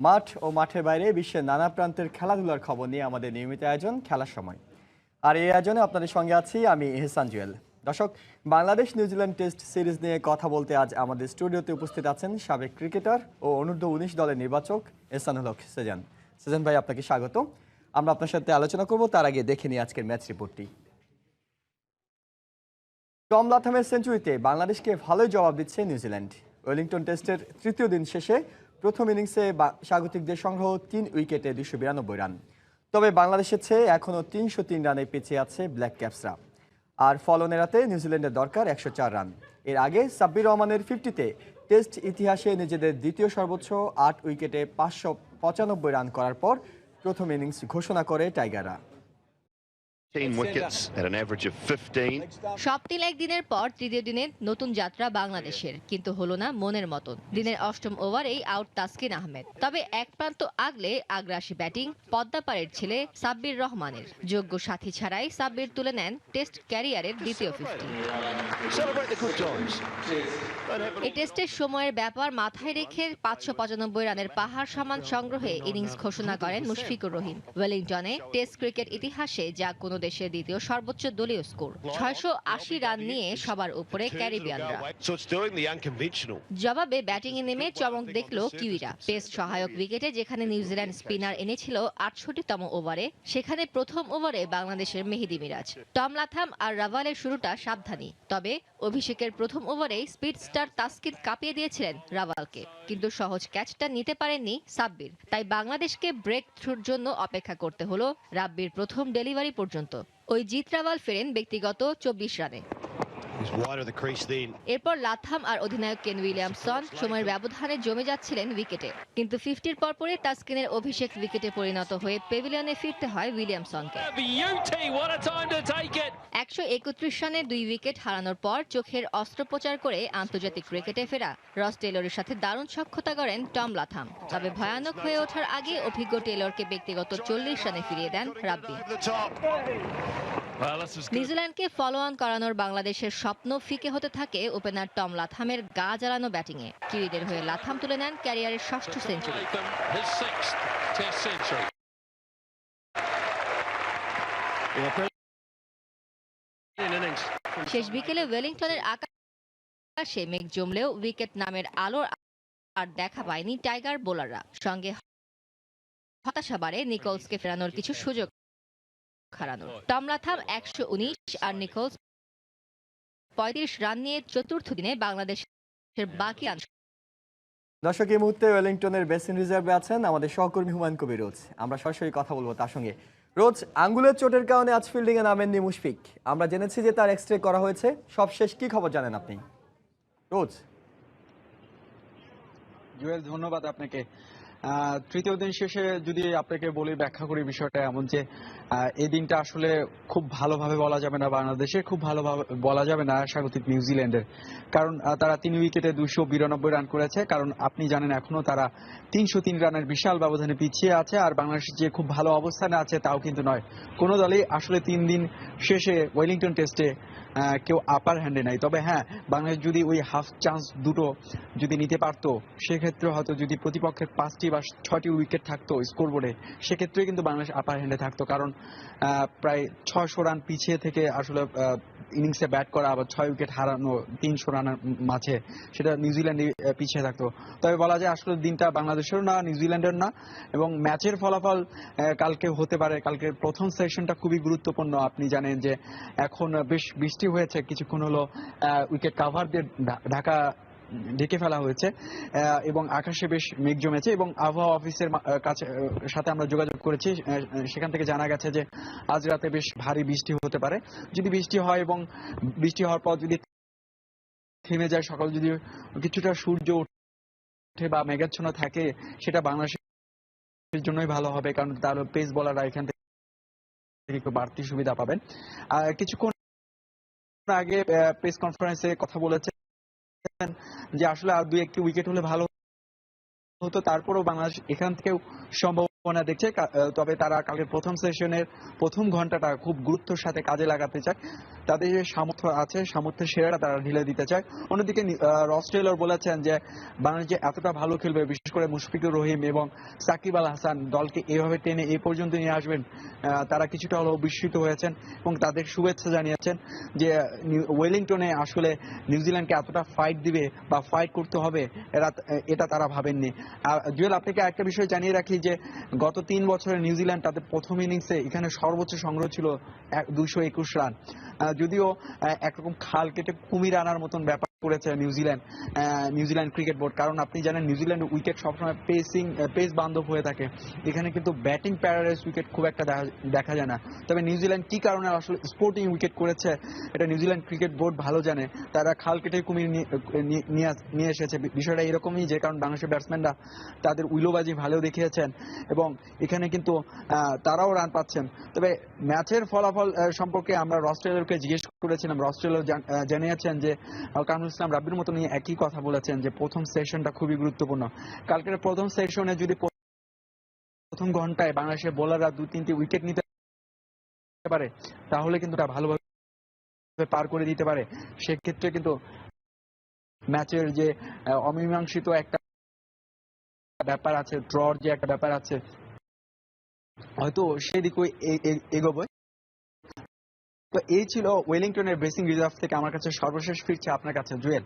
মাঠ ও মাঠের বাইরে বিশ্বের নানা প্রান্তের খেলাধুলার খবর নিয়ে আমাদের নিয়মিত আয়োজন, খেলার সময়। আর এই আয়োজনে আপনাদের সঙ্গে আছি আমি এহসান জুয়েল। দর্শক, বাংলাদেশ নিউজিল্যান্ড টেস্ট সিরিজ নিয়ে কথা বলতে আজ আমাদের স্টুডিওতে উপস্থিত আছেন সাবেক ক্রিকেটার ও অনূর্ধ্ব উনিশ দলের নির্বাচক এহসানুল হক সেজান। সেজান ভাই, আপনাকে স্বাগত। আমরা আপনার সাথে আলোচনা করব, তার আগে দেখে নিই আজকের ম্যাচ রিপোর্টটি। টম লাথামের সেঞ্চুরিতে বাংলাদেশকে ভালোই জবাব দিচ্ছে নিউজিল্যান্ড ওয়েলিংটন টেস্টের তৃতীয় দিন শেষে প্রথম ইনিংসে স্বাগতিকদের সংগ্রহ তিন উইকেটে দুশো বিরানব্বই রান। তবে বাংলাদেশের চেয়ে এখনও তিনশো তিন রানে পিছিয়ে আছে ব্ল্যাক ক্যাপসরা। আর ফলন এড়াতে নিউজিল্যান্ডের দরকার একশো চার রান। এর আগে সাব্বির রহমানের ফিফটিতে টেস্ট ইতিহাসে নিজেদের দ্বিতীয় সর্বোচ্চ আট উইকেটে পাঁচশো পঁচানব্বই রান করার পর প্রথম ইনিংস ঘোষণা করে টাইগাররা। সপ্তাহ একদিনের পর তৃতীয় দিনের নতুন যাত্রা বাংলাদেশের কিন্তু হলো না মনের মতন। দিনের অষ্টম ওভারেই আউট তাসকিন আহমেদ। তবে এক প্রান্ত আগলে আগ্রাসী ব্যাটিং পদ্মাপাড়ের ছেলে সাব্বির রহমানের। যোগ্য সাথী ছাড়াই সাব্বির তুলে নেন টেস্ট ক্যারিয়ারের দ্বিতীয় ফিফটি. এই টেস্টের সময়ের ব্যাপার মাথায় রেখে পাঁচশো পঁচানব্বই রানের পাহাড় সমান সংগ্রহে ইনিংস ঘোষণা করেন মুশফিকুর রহিম। ওয়েলিংটনে টেস্ট ক্রিকেট ইতিহাসে যা কোনো দেশের দ্বিতীয় সর্বোচ্চ দলীয় স্কোর ছয়শো আশি রান নিয়ে সবার উপরে ক্যারিবিয়ানরা। জবাবে ব্যাটিং এ জবাবে ব্যাটিংয়ে নেমে চমক দেখল কিউইরা। পেস সহায়ক উইকেটে যেখানে নিউজিল্যান্ড স্পিনার এনেছিল আটষট্টিতম ওভারে সেখানে প্রথম ওভারে বাংলাদেশের মেহেদি মিরাজ। টম লাথাম আর রাভালের শুরুটা সাবধানী তবে অভিষেকের প্রথম ওভারে স্পিড স্টার তাস্কিন কাঁপিয়ে দিয়েছিলেন রাওয়ালকে। কিন্তু সহজ ক্যাচটা নিতে পারেননি সাব্বির। তাই বাংলাদেশকে ব্রেক থ্রুর জন্য অপেক্ষা করতে হলো রাব্বির প্রথম ডেলিভারি পর্যন্ত। ওই জিত রাওয়াল ফেরেন ব্যক্তিগত চব্বিশ রানে। এরপর লাথাম আর অধিনায়ক কেন উইলিয়ামসন সময়ের ব্যবধানে জমে যাচ্ছিলেন উইকেটে। কিন্তু ফিফটির পরপরই তাসকিনের অভিষেক উইকেটে পরিণত হয়ে পেভিলিয়নে ফিরতে হয় উইলিয়ামসনকে. একশো একত্রিশ রানে দুই উইকেট হারানোর পর চোখের অস্ত্রোপচার করে আন্তর্জাতিক ক্রিকেটে ফেরা। রস টেলরের সাথে দারুণ সক্ষতা করেন টম লাথাম। তবে ভয়ানক হয়ে ওঠার আগে অভিজ্ঞ টেলরকে ব্যক্তিগত চল্লিশ রানে ফিরিয়ে দেন রাব্বি। নিউজিল্যান্ডকে ফলো অন করানোর বাংলাদেশের স্বপ্ন ফিকে হতে থাকে ওপেনার টম লাথামের গা জ্বালানো ব্যাটিংয়ে। কিউইদের হয়ে লাথাম তুলে নেন ক্যারিয়ারের ষষ্ঠ সেঞ্চুরি. শেষ বিকেলে ওয়েলিংটনের আকাশে মেঘ জমলেও উইকেট নামের আলোর আর দেখা পায়নি টাইগার বোলাররা। সঙ্গে হতাশা বাড়ে নিকোলসকে ফেরানোর কিছু সুযোগ। হারানোর টমলাথাম একশো উনিশ আর নিকোলস পঁয়ত্রিশ রান নিয়ে চতুর্থ দিনে বাংলাদেশের বাকি রান দর্শক এই মুহূর্তে ওয়েলিংটনের বেসিন রিজার্ভে আছেন আমাদের সহকর্মী হুমায়ুন কবি রোজ। আমরা সরাসরি কথা বলব তার সঙ্গে। রোজ আঙ্গুলের চোটের কারণে আজ ফিল্ডিংয়ে নামেননি মুশফিক। আমরা জেনেছি যে তার এক্স রে করা হয়েছে। সব শেষ কি খবর জানেন আপনি? রোজ। জুয়েল ধন্যবাদ আপনাকে। তৃতীয় দিন শেষে যদি আপনাকে বলি ব্যাখ্যা করি বিষয়টা এমন যে এই দিনটা আসলে খুব ভালোভাবে বলা যাবে না বাংলাদেশে, খুব ভালোভাবে বলা যাবে না স্বাগতিক নিউজিল্যান্ডের কারণ তারা তিন উইকেটে দুশো বিরানব্বই রান করেছে। কারণ, আপনি জানেন এখনও তারা তিনশো তিন রানের বিশাল ব্যবধানে পিছিয়ে আছে আর বাংলাদেশ যে খুব ভালো অবস্থানে আছে তাও কিন্তু নয়। কোনো দলই আসলে তিন দিন শেষে ওয়েলিংটন টেস্টে কেউ আপার হ্যান্ডে নাই। তবে হ্যাঁ বাংলাদেশ যদি ওই হাফ চান্স দুটো যদি নিতে পারত, সেক্ষেত্রে হয়তো যদি প্রতিপক্ষের পাঁচটি বা ছটি উইকেট থাকতো স্কোরবোর্ডে সেক্ষেত্রে কিন্তু বাংলাদেশ আপার হ্যান্ডে থাকতো। কারণ প্রায় ছশো রান পিছিয়ে থেকে আসলে ইনিংসে ব্যাট করা আবার ছয় উইকেট হারানো, তিনশো রানের মাঝে, সেটা নিউজিল্যান্ডে পিছিয়ে থাকতো। তবে বলা যায়, আসলে দিনটা বাংলাদেশেরও না নিউজিল্যান্ডের না, এবং ম্যাচের ফলাফল কালকে হতে পারে, কালকে প্রথম সেশনটা খুবই গুরুত্বপূর্ণ। আপনি জানেন যে, এখন বেশ বৃষ্টি হয়েছে, কিছুক্ষণ হলো উইকেট কাভার দিয়ে ঢাকা ঢেকে ফেলা হয়েছে এবং আকাশে বেশ মেঘ জমেছে এবং আবহাওয়া অফিসের কাছে সাথে আমরা যোগাযোগ করেছি সেখান থেকে জানা গেছে যে আজ রাতে বেশ ভারী বৃষ্টি হতে পারে। যদি বৃষ্টি হয় এবং বৃষ্টি হওয়ার পর যদি থেমে যায়, সকাল যদি কিছুটা সূর্য উঠে বা মেঘাচ্ছন্ন থাকে, সেটা বাংলাদেশের জন্যই ভালো হবে, কারণ তার পেস বলাররা এখান থেকে একটু বাড়তি সুবিধা পাবেন। আর কিছুক্ষণ আগে প্রেস কনফারেন্সে কথা বলেছেন যে আসলে আর দুই একটি উইকেট হলে ভালো হতো। তারপরেও বাংলাদেশ এখান থেকেও সম্ভাবনা দেখছে। তবে তারা কালকে প্রথম সেশনের প্রথম ঘন্টাটা খুব গুরুত্বের সাথে কাজে লাগাতে চায়। তাদের যে সামর্থ্য আছে, সামর্থ্যের সেরাটা তারা ঢিলে দিতে চায়। অন্যদিকে রস টেলর বলেছেন যে বাংলাদেশ যে এতটা ভালো খেলবে বিশেষ করে মুশফিকুর রহিম এবং সাকিব আল হাসান দলকে এভাবে টেনে এই পর্যন্ত নিয়ে আসবেন তারা কিছুটা হলেও বিস্মিত হয়েছেন এবং তাদের শুভেচ্ছা জানিয়েছেন যে ওয়েলিংটনে আসলে নিউজিল্যান্ডকে এতটা ফাইট দিবে বা ফাইট করতে হবে, এরা, এটা তারা ভাবেননি। আর জুয়েল, আপনাকে একটা বিষয় জানিয়ে রাখি যে, গত তিন বছরে নিউজিল্যান্ড তাদের প্রথম ইনিংসে এখানে সর্বোচ্চ সংগ্রহ ছিল দুশো একুশ রান। যদিও একরকম খাল কেটে কুমির আনার মতন ব্যাপার করেছে নিউজিল্যান্ড নিউজিল্যান্ড ক্রিকেট বোর্ড। কারণ আপনি জানেন নিউজিল্যান্ড উইকেট সবসময় পেসিং পেস বান্ধব হয়ে থাকে। এখানে কিন্তু ব্যাটিং প্যারাডাইস উইকেট খুব একটা দেখা- যায় না। তবে নিউজিল্যান্ড কি কারণে আসলে স্পোর্টিং উইকেট করেছে, এটা নিউজিল্যান্ড ক্রিকেট বোর্ড ভালো জানে। তারা খাল কেটে কুমির নিয়ে- এসেছে। বিষয়টা এরকমই যে কারণ বাংলাদেশের ব্যাটসম্যানরা তাদের উইলোবাজি ভালো দেখিয়েছেন এবং এখানে কিন্তু তারাও রান পাচ্ছেন। তবে ম্যাচের ফলাফল সম্পর্কে আমরা রস্ট্রেলকে জিজ্ঞেস করেছিলাম। রস্ট্রেল জানিয়েছেন যে কামরুল ইসলাম রাব্বির মতো নিয়ে একই কথা বলেছেন যে, প্রথম সেশনটা খুবই গুরুত্বপূর্ণ। কালকের প্রথম সেশনে যদি প্রথম ঘন্টায় বাংলাদেশের বোলাররা দু, তিনটি উইকেট নিতে পারে, তাহলে কিন্তু এটা ভালোভাবে পার করে দিতে পারে। সেক্ষেত্রে কিন্তু ম্যাচের যে অমীমাংসিত একটা ব্যাপার আছে, ড্রর যে একটা ব্যাপার আছে, হয়তো সেদিকে এগোবে। তো এই ছিল ওয়েলিংটনের ব্রেসিং রিজার্ভ থেকে আমার কাছে সর্বশেষ ফিরছে আপনার কাছে জুয়েল।